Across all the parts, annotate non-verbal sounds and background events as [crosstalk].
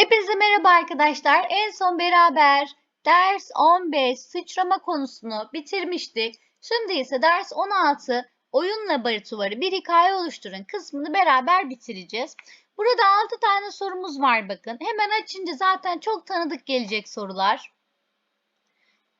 Hepinize merhaba arkadaşlar. En son beraber ders 15 sıçrama konusunu bitirmiştik. Şimdi ise ders 16 oyun laboratuvarı bir hikaye oluşturun kısmını beraber bitireceğiz. Burada 6 tane sorumuz var bakın. Hemen açınca zaten çok tanıdık gelecek sorular.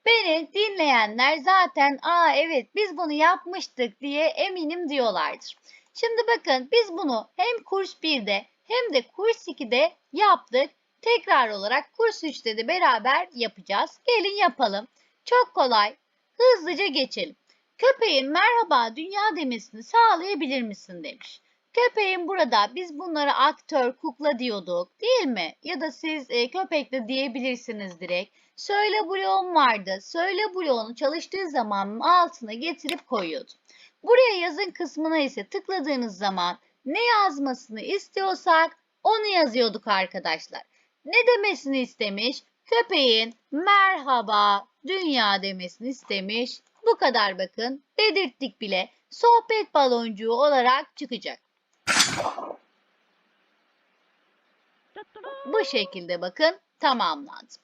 Beni dinleyenler zaten aa evet biz bunu yapmıştık diye eminim diyorlardır. Şimdi bakın biz bunu hem kurs 1'de hem de kurs 2'de yaptık. Tekrar olarak kurs 3'te de beraber yapacağız. Gelin yapalım. Çok kolay. Hızlıca geçelim. Köpeğin merhaba dünya demesini sağlayabilir misin demiş. Köpeğin burada biz bunlara aktör, kukla diyorduk değil mi? Ya da siz e, köpek de diyebilirsiniz direkt. Söyle bloğum vardı. Söyle bloğunu çalıştığı zaman altına getirip koyuyordum. Buraya yazın kısmına ise tıkladığınız zaman ne yazmasını istiyorsak onu yazıyorduk arkadaşlar. Ne demesini istemiş? Köpeğin merhaba dünya demesini istemiş. Bu kadar bakın. Belirttik bile. Sohbet baloncuğu olarak çıkacak. Bu şekilde bakın tamamlandı.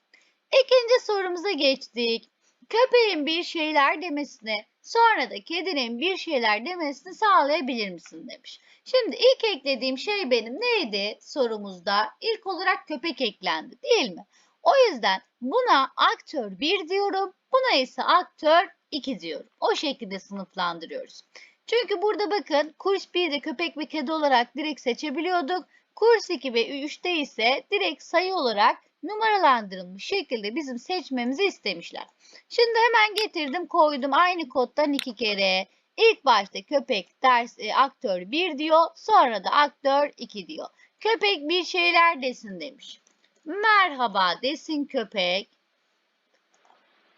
İkinci sorumuza geçtik. Köpeğin bir şeyler demesini, sonra da kedinin bir şeyler demesini sağlayabilir misin demiş. Şimdi ilk eklediğim şey benim neydi sorumuzda? İlk olarak köpek eklendi değil mi? O yüzden buna aktör 1 diyorum, buna ise aktör 2 diyorum. O şekilde sınıflandırıyoruz. Çünkü burada bakın kurs 1'de köpek ve kedi olarak direkt seçebiliyorduk. Kurs 2 ve 3'te ise direkt sayı olarak numaralandırılmış şekilde bizim seçmemizi istemişler. Şimdi hemen getirdim koydum aynı koddan iki kere. İlk başta köpek ders e, aktör 1 diyor sonra da aktör 2 diyor. Köpek bir şeyler desin demiş. Merhaba desin köpek.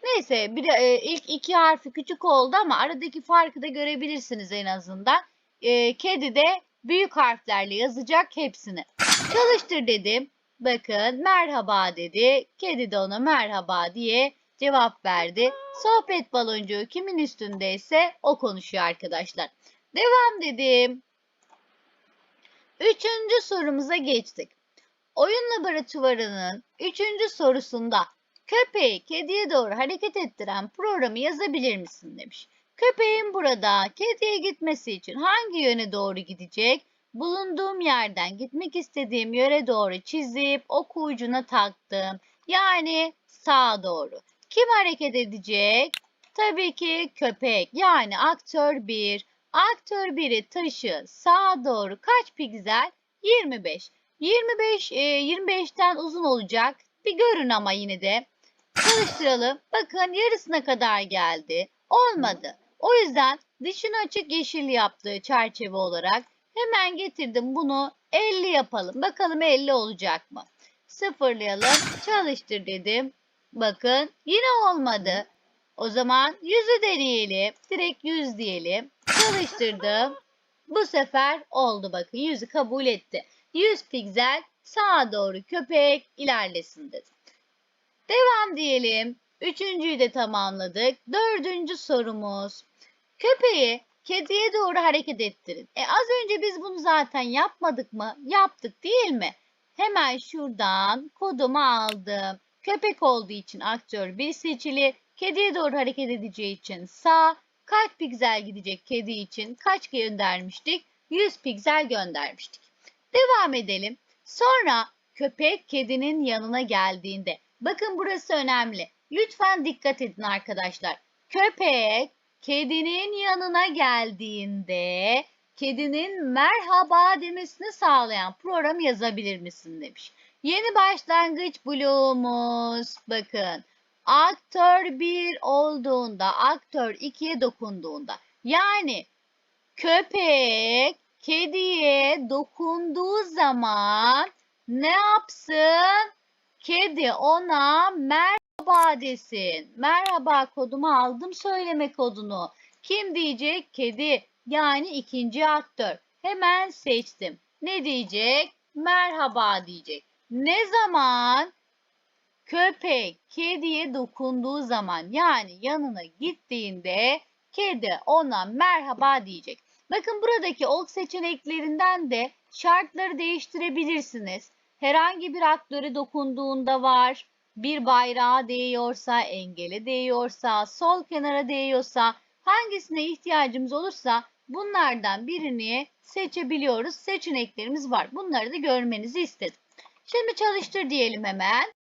Neyse bir e, ilk iki harfi küçük oldu ama aradaki farkı da görebilirsiniz en azından. E, kedi de büyük harflerle yazacak hepsini. Çalıştır dedim. Bakın merhaba dedi. Kedi de ona merhaba diye cevap verdi. Sohbet baloncuğu kimin üstündeyse o konuşuyor arkadaşlar. Devam dedim. Üçüncü sorumuza geçtik. Oyun laboratuvarının üçüncü sorusunda köpeği kediye doğru hareket ettiren programı yazabilir misin demiş. Köpeğin burada kediye gitmesi için hangi yöne doğru gidecek? Bulunduğum yerden gitmek istediğim yöre doğru çizip ok ucuna taktım. Yani sağa doğru. Kim hareket edecek? Tabii ki köpek. Yani aktör 1. Aktör 1'i taşı sağa doğru kaç piksel? 25. 25 e, 25'ten uzun olacak. Bir görün ama yine de. Çalıştıralım. Bakın yarısına kadar geldi. Olmadı. O yüzden dışını açık yeşil yaptığı çerçeve olarak hemen getirdim bunu 50 yapalım. Bakalım 50 olacak mı? Sıfırlayalım. Çalıştır dedim. Bakın yine olmadı. O zaman 100'ü deneyelim. Direkt 100 diyelim. Çalıştırdım. Bu sefer oldu bakın. 100'ü kabul etti. 100 piksel sağa doğru köpek ilerlesin dedim. Devam diyelim. Üçüncüyü de tamamladık. Dördüncü sorumuz. Köpeği kediye doğru hareket ettirin. E az önce biz bunu zaten yapmadık mı? Yaptık değil mi? Hemen şuradan kodumu aldım. Köpek olduğu için aktör bir seçili. Kediye doğru hareket edeceği için sağ. Kaç piksel gidecek kedi için? Kaç göndermiştik? 100 piksel göndermiştik. Devam edelim. Sonra köpek kedinin yanına geldiğinde. Bakın burası önemli. Lütfen dikkat edin arkadaşlar. Köpek kedinin yanına geldiğinde kedinin merhaba demesini sağlayan program yazabilir misin demiş. Yeni başlangıç bloğumuz bakın aktör 1 olduğunda aktör 2'ye dokunduğunda yani köpek kediye dokunduğu zaman ne yapsın? Kedi ona merhaba desin. Merhaba kodumu aldım söyleme kodunu. Kim diyecek? Kedi. Yani ikinci aktör. Hemen seçtim. Ne diyecek? Merhaba diyecek. Ne zaman? Köpek kediye dokunduğu zaman yani yanına gittiğinde kedi ona merhaba diyecek. Bakın buradaki ok seçeneklerinden de şartları değiştirebilirsiniz. herhangi bir aktöre dokunduğunda var. Bir bayrağa değiyorsa, engele değiyorsa, sol kenara değiyorsa, hangisine ihtiyacımız olursa bunlardan birini seçebiliyoruz. Seçeneklerimiz var. Bunları da görmenizi istedim. Şimdi çalıştır diyelim hemen.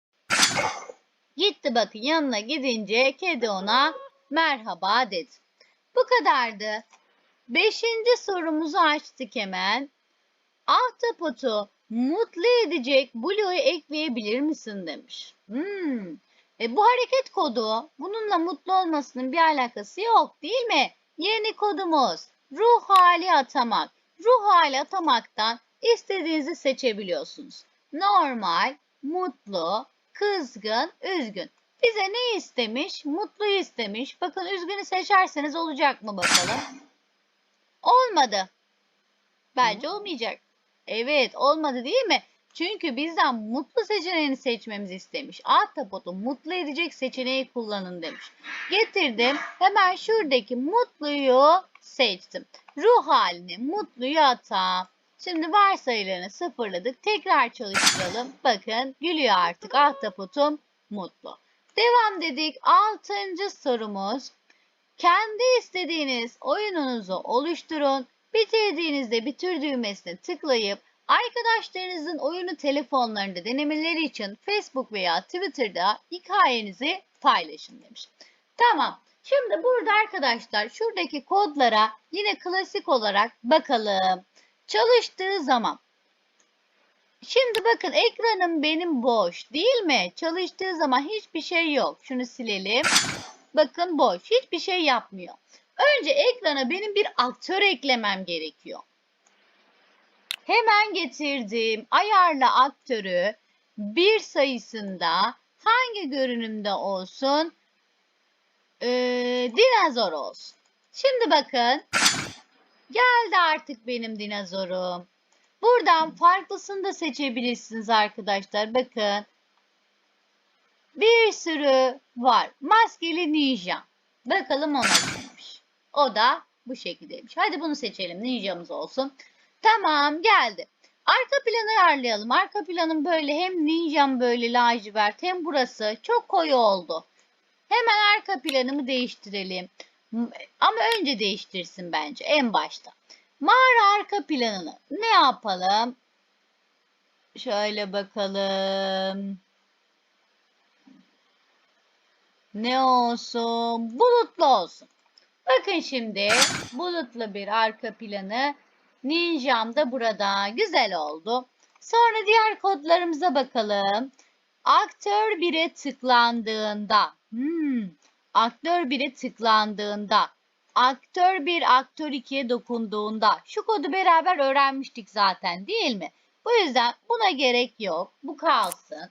Gitti bakın yanına gidince kedi ona merhaba dedi. Bu kadardı. Beşinci sorumuzu açtık hemen. Ahtapotu mutlu edecek bloğu ekleyebilir misin demiş. Hmm. E, bu hareket kodu bununla mutlu olmasının bir alakası yok değil mi? Yeni kodumuz ruh hali atamak. Ruh hali atamaktan istediğinizi seçebiliyorsunuz. Normal, mutlu, kızgın, üzgün. Bize ne istemiş? Mutlu istemiş. Bakın üzgünü seçerseniz olacak mı bakalım? Olmadı. Bence olmayacak. Evet olmadı değil mi? Çünkü bizden mutlu seçeneğini seçmemizi istemiş. Ahtapotu mutlu edecek seçeneği kullanın demiş. Getirdim. Hemen şuradaki mutluyu seçtim. Ruh halini mutluyu atam. Şimdi varsayılarını sıfırladık. Tekrar çalıştıralım. Bakın gülüyor artık. Ahtapotum mutlu. Devam dedik. Altıncı sorumuz. Kendi istediğiniz oyununuzu oluşturun. Bitirdiğinizde bitir düğmesine tıklayıp arkadaşlarınızın oyunu telefonlarında denemeleri için Facebook veya Twitter'da hikayenizi paylaşın demiş. Tamam. Şimdi burada arkadaşlar şuradaki kodlara yine klasik olarak bakalım. Çalıştığı zaman Şimdi bakın ekranım benim boş değil mi? Çalıştığı zaman hiçbir şey yok. Şunu silelim. Bakın boş. Hiçbir şey yapmıyor. Önce ekrana benim bir aktör eklemem gerekiyor. Hemen getirdim. Ayarla aktörü bir sayısında hangi görünümde olsun? Ee, dinozor olsun. Şimdi bakın. Geldi artık benim dinozorum. Buradan farklısını da seçebilirsiniz arkadaşlar. Bakın. Bir sürü var. Maskeli ninja. Bakalım o nasılmış. O da bu şekildeymiş. Hadi bunu seçelim. Ninjamız olsun. Tamam geldi. Arka planı ayarlayalım. Arka planım böyle hem ninjam böyle lacivert hem burası çok koyu oldu. Hemen arka planımı değiştirelim. Ama önce değiştirsin bence en başta. Mağara arka planını ne yapalım? Şöyle bakalım. Ne olsun? Bulutlu olsun. Bakın şimdi bulutlu bir arka planı. Ninjam da burada. Güzel oldu. Sonra diğer kodlarımıza bakalım. Aktör 1'e tıklandığında. Hmm, aktör 1'e tıklandığında. Aktör 1, aktör 2'ye dokunduğunda. Şu kodu beraber öğrenmiştik zaten değil mi? Bu yüzden buna gerek yok. Bu kalsın.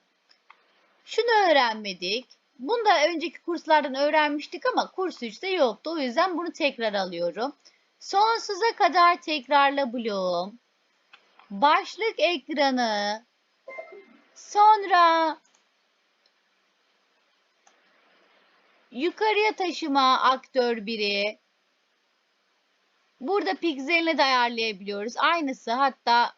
Şunu öğrenmedik. Bunu da önceki kurslardan öğrenmiştik ama kurs 3'te yoktu. O yüzden bunu tekrar alıyorum. Sonsuza kadar tekrarla bloğum. Başlık ekranı. Sonra yukarıya taşıma aktör 1'i. Burada pikselini de ayarlayabiliyoruz. Aynısı hatta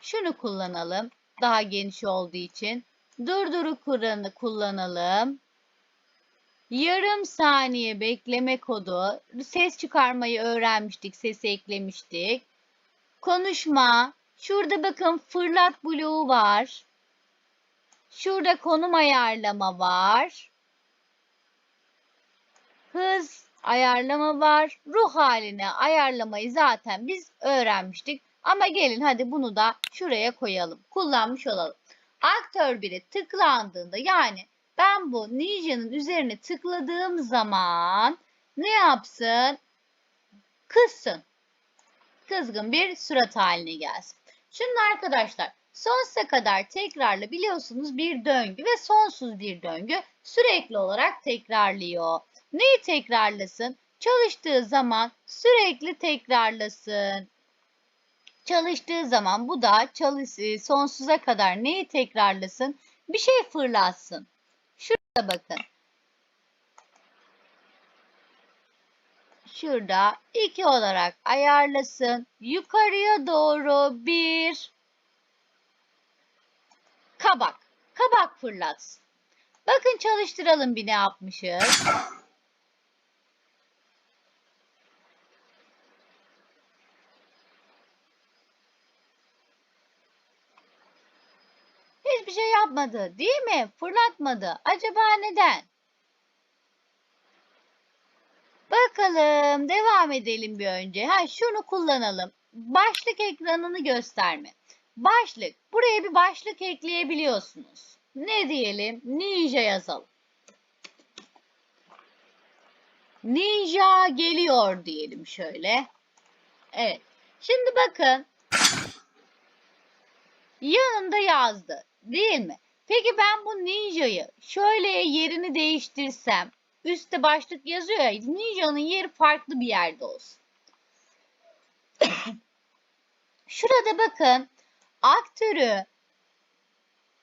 şunu kullanalım. Daha geniş olduğu için. Durduru kuranı kullanalım. Yarım saniye bekleme kodu. Ses çıkarmayı öğrenmiştik. Sesi eklemiştik. Konuşma. Şurada bakın fırlat bloğu var. Şurada konum ayarlama var. Hız ayarlama var. Ruh haline ayarlamayı zaten biz öğrenmiştik. Ama gelin hadi bunu da şuraya koyalım. Kullanmış olalım. Aktör 1'e tıklandığında yani ben bu ninja'nın üzerine tıkladığım zaman ne yapsın? Kızsın. Kızgın bir surat haline gelsin. Şimdi arkadaşlar sonsuza kadar tekrarla biliyorsunuz bir döngü ve sonsuz bir döngü sürekli olarak tekrarlıyor. Neyi tekrarlasın? Çalıştığı zaman sürekli tekrarlasın. Çalıştığı zaman bu da çalış, e, sonsuza kadar neyi tekrarlasın? Bir şey fırlatsın. Şurada bakın. Şurada 2 olarak ayarlasın. Yukarıya doğru 1 kabak. Kabak fırlatsın. Bakın çalıştıralım bir ne yapmışız. Hiçbir şey yapmadı, değil mi? Fırlatmadı. Acaba neden? Bakalım, devam edelim bir önce. Ha, şunu kullanalım. Başlık ekranını gösterme. Başlık. Buraya bir başlık ekleyebiliyorsunuz. Ne diyelim? Ninja yazalım. Ninja geliyor diyelim şöyle. Evet. Şimdi bakın. Yanında yazdı. Değil mi? Peki ben bu ninja'yı şöyle yerini değiştirsem. Üstte başlık yazıyor ya. Ninja'nın yeri farklı bir yerde olsun. [coughs] Şurada bakın. Aktörü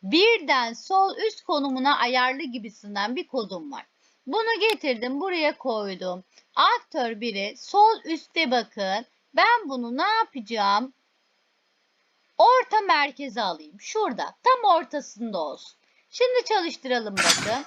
birden sol üst konumuna ayarlı gibisinden bir kodum var. Bunu getirdim buraya koydum. Aktör biri sol üstte bakın. Ben bunu ne yapacağım? Orta merkeze alayım. Şurada. Tam ortasında olsun. Şimdi çalıştıralım bakın.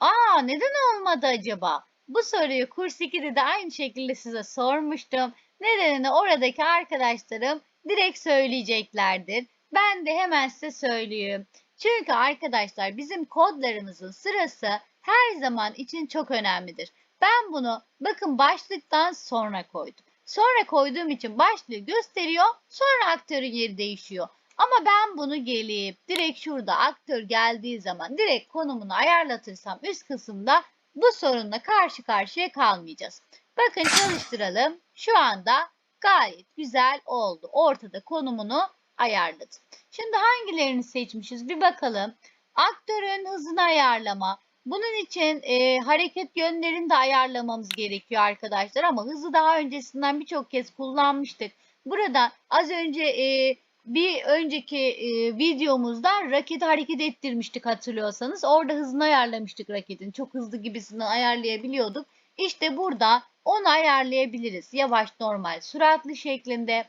Aa neden olmadı acaba? Bu soruyu kurs 2'de de aynı şekilde size sormuştum. Nedenini oradaki arkadaşlarım direkt söyleyeceklerdir. Ben de hemen size söyleyeyim. Çünkü arkadaşlar bizim kodlarımızın sırası her zaman için çok önemlidir. Ben bunu bakın başlıktan sonra koydum. Sonra koyduğum için başlığı gösteriyor. Sonra aktörün yeri değişiyor. Ama ben bunu gelip direkt şurada aktör geldiği zaman direkt konumunu ayarlatırsam üst kısımda bu sorunla karşı karşıya kalmayacağız. Bakın çalıştıralım. Şu anda gayet güzel oldu. Ortada konumunu ayarladım. Şimdi hangilerini seçmişiz bir bakalım. Aktörün hızını ayarlama. Bunun için e, hareket yönlerini de ayarlamamız gerekiyor arkadaşlar ama hızı daha öncesinden birçok kez kullanmıştık. Burada az önce e, bir önceki e, videomuzda raketi hareket ettirmiştik hatırlıyorsanız. Orada hızını ayarlamıştık raketin. Çok hızlı gibisinden ayarlayabiliyorduk. İşte burada onu ayarlayabiliriz. Yavaş, normal, süratli şeklinde.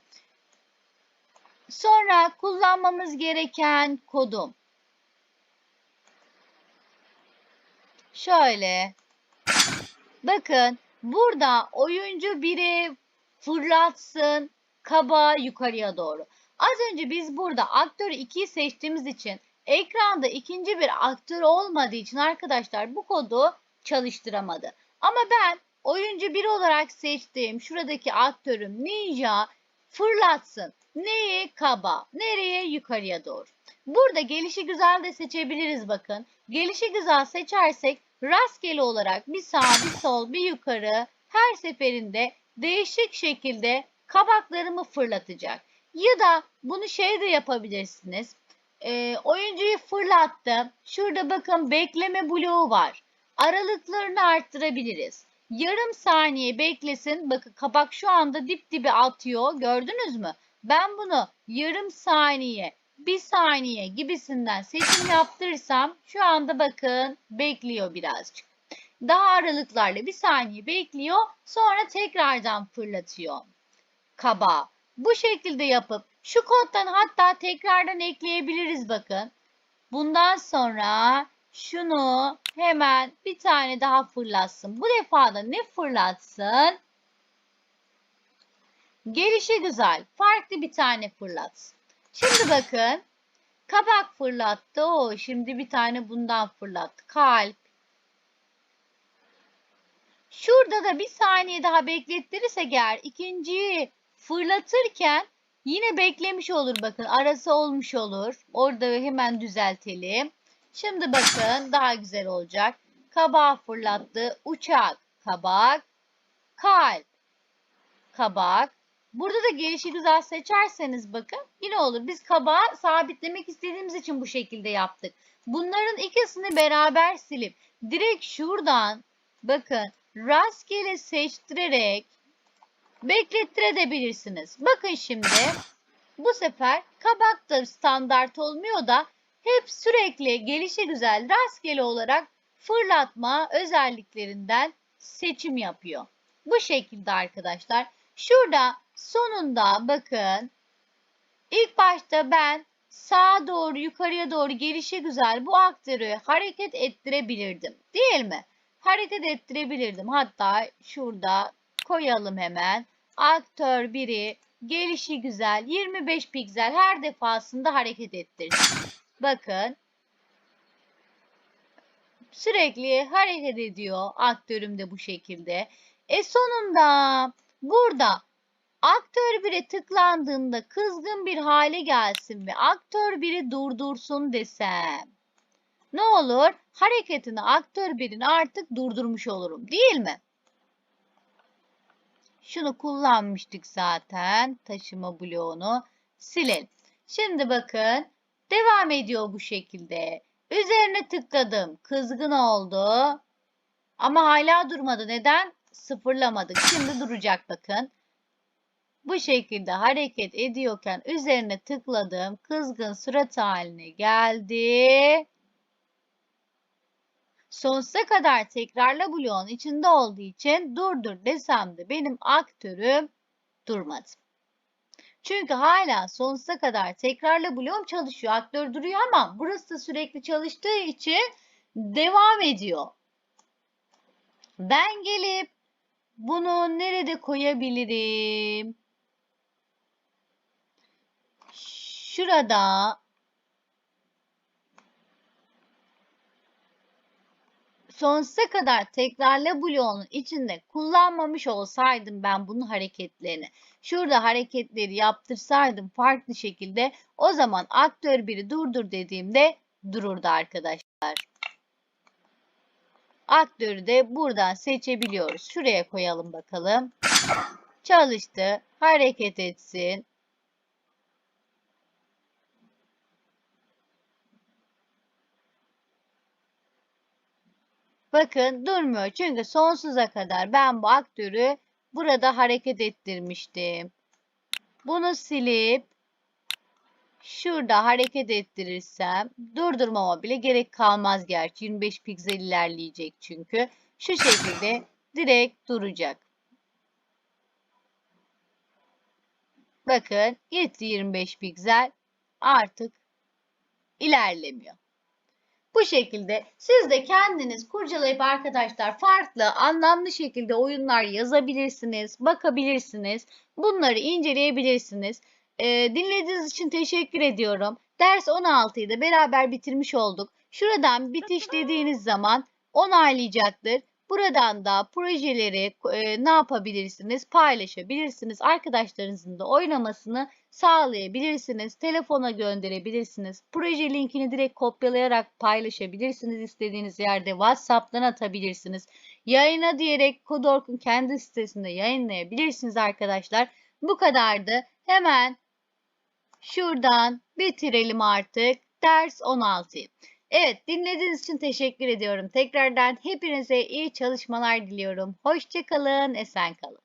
Sonra kullanmamız gereken kodum. Şöyle. Bakın burada oyuncu biri fırlatsın kaba yukarıya doğru. Az önce biz burada aktör 2'yi seçtiğimiz için ekranda ikinci bir aktör olmadığı için arkadaşlar bu kodu çalıştıramadı. Ama ben oyuncu 1 olarak seçtiğim şuradaki aktörüm Ninja fırlatsın. Neyi? Kaba. Nereye? Yukarıya doğru. Burada gelişi güzel de seçebiliriz bakın. Gelişi güzel seçersek rastgele olarak bir sağ bir sol bir yukarı her seferinde değişik şekilde kabaklarımı fırlatacak. Ya da bunu şey de yapabilirsiniz. E, oyuncuyu fırlattım. Şurada bakın bekleme bloğu var. Aralıklarını arttırabiliriz. Yarım saniye beklesin. Bakın kabak şu anda dip dibe atıyor. Gördünüz mü? Ben bunu yarım saniye, bir saniye gibisinden seçim yaptırırsam şu anda bakın bekliyor birazcık. Daha aralıklarla bir saniye bekliyor. Sonra tekrardan fırlatıyor. Kaba. Bu şekilde yapıp şu koddan hatta tekrardan ekleyebiliriz bakın. Bundan sonra şunu hemen bir tane daha fırlatsın. Bu defa da ne fırlatsın? Gelişi güzel. Farklı bir tane fırlatsın. Şimdi bakın. Kabak fırlattı. O şimdi bir tane bundan fırlattı. Kalp. Şurada da bir saniye daha beklettirirsek eğer ikinciyi fırlatırken yine beklemiş olur bakın. Arası olmuş olur. Orada hemen düzeltelim. Şimdi bakın daha güzel olacak. Kabağı fırlattı. Uçak, kabak, kalp, kabak. Burada da gelişi güzel seçerseniz bakın yine olur. Biz kabağı sabitlemek istediğimiz için bu şekilde yaptık. Bunların ikisini beraber silip direkt şuradan bakın rastgele seçtirerek beklettirebilirsiniz. Bakın şimdi bu sefer kabak da standart olmuyor da hep sürekli gelişi güzel rastgele olarak fırlatma özelliklerinden seçim yapıyor. Bu şekilde arkadaşlar. Şurada sonunda bakın ilk başta ben sağa doğru yukarıya doğru gelişi güzel bu aktörü hareket ettirebilirdim. Değil mi? Hareket ettirebilirdim. Hatta şurada koyalım hemen. Aktör 1'i gelişi güzel 25 piksel her defasında hareket ettirdim. Bakın sürekli hareket ediyor aktörüm de bu şekilde. E sonunda burada aktör 1'e tıklandığında kızgın bir hale gelsin ve aktör 1'i durdursun desem. Ne olur? Hareketini aktör 1'in artık durdurmuş olurum değil mi? Şunu kullanmıştık zaten. Taşıma bloğunu silelim. Şimdi bakın devam ediyor bu şekilde. Üzerine tıkladım. Kızgın oldu. Ama hala durmadı. Neden? Sıfırlamadık. Şimdi duracak bakın. Bu şekilde hareket ediyorken üzerine tıkladım. Kızgın surat haline geldi. Sonsuza kadar tekrarla bloğun içinde olduğu için durdur desem de benim aktörüm durmadı. Çünkü hala sonsuza kadar tekrarla bloğum çalışıyor. Aktör duruyor ama burası da sürekli çalıştığı için devam ediyor. Ben gelip bunu nerede koyabilirim? Şurada sonsuza kadar tekrarla bloğunun içinde kullanmamış olsaydım ben bunun hareketlerini, şurada hareketleri yaptırsaydım farklı şekilde o zaman aktör biri durdur dediğimde dururdu arkadaşlar. Aktörü de buradan seçebiliyoruz. Şuraya koyalım bakalım. Çalıştı. Hareket etsin. Bakın durmuyor. Çünkü sonsuza kadar ben bu aktörü burada hareket ettirmiştim. Bunu silip şurada hareket ettirirsem durdurmama bile gerek kalmaz gerçi. 25 piksel ilerleyecek çünkü. Şu şekilde direkt duracak. Bakın gitti 25 piksel artık ilerlemiyor. Bu şekilde siz de kendiniz kurcalayıp arkadaşlar farklı anlamlı şekilde oyunlar yazabilirsiniz, bakabilirsiniz. Bunları inceleyebilirsiniz. Ee, dinlediğiniz için teşekkür ediyorum. Ders 16'yı da beraber bitirmiş olduk. Şuradan bitiş dediğiniz zaman onaylayacaktır. Buradan da projeleri e, ne yapabilirsiniz? Paylaşabilirsiniz. Arkadaşlarınızın da oynamasını sağlayabilirsiniz. Telefona gönderebilirsiniz. Proje linkini direkt kopyalayarak paylaşabilirsiniz. istediğiniz yerde WhatsApp'tan atabilirsiniz. Yayına diyerek Kodork'un kendi sitesinde yayınlayabilirsiniz arkadaşlar. Bu kadardı. Hemen şuradan bitirelim artık. Ders 16'yı. Evet dinlediğiniz için teşekkür ediyorum. Tekrardan hepinize iyi çalışmalar diliyorum. Hoşçakalın, esen kalın.